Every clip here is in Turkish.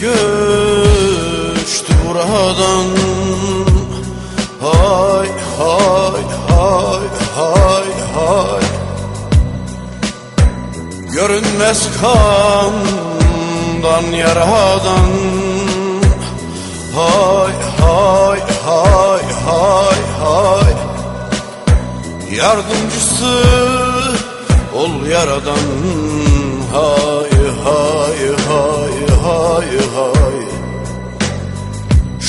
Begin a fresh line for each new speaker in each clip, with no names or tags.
göçtü buradan Hay hay hay hay hay. Görünmez kandan yaradan. Hay hay hay hay hay. Yardımcısı ol yaradan. Hay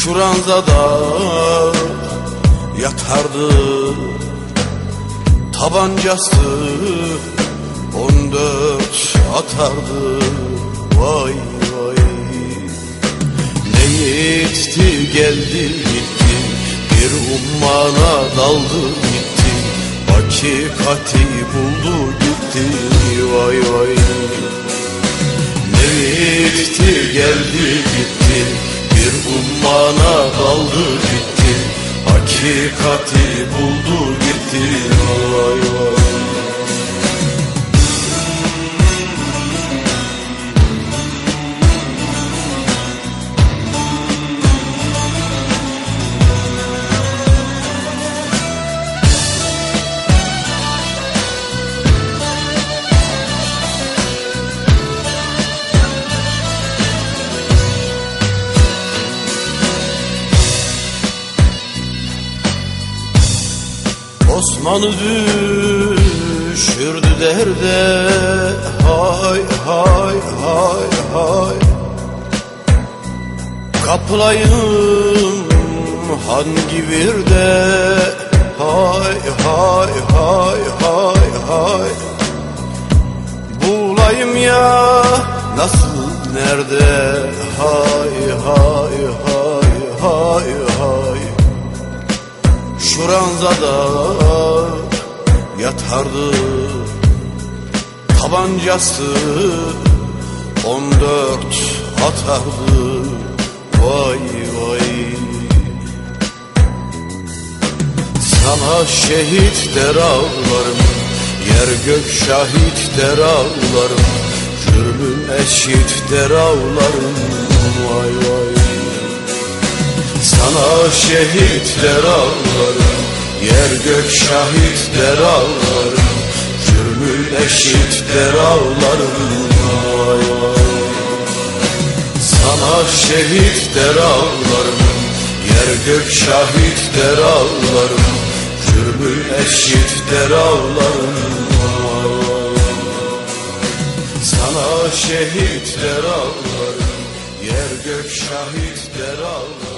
Şuranzada yatardı. Tabancası on dört atardı. Vay vay. Ne yiğitti geldi gitti. Bir ummana daldı gitti. Hakikati buldu gitti. Vay vay Hakikati buldu gitti Vay vay Osman'ı düşürdü derde. Hay hay hay hay. Kapılayım hangi birde Hay hay hay hay hay. Bulayım ya nasıl nerede? Hay hay hay hay hay. Şuranzada yatardı Tabancası on dört atardı. Vay vay. Sana şehit der ağlarım Yer gök şahit der ağlarım Cürmün eşit der ağlarım Vay vay. Sana şehitler ağlarım Yer gök Cürmün eşitler ağlarım Vay vay Sana şehitler ağlarım Yer gök şahitler ağlarım Cürmün eşitler ağlarım Sana şehitler ağlarım Yer gök şahitler ağlarım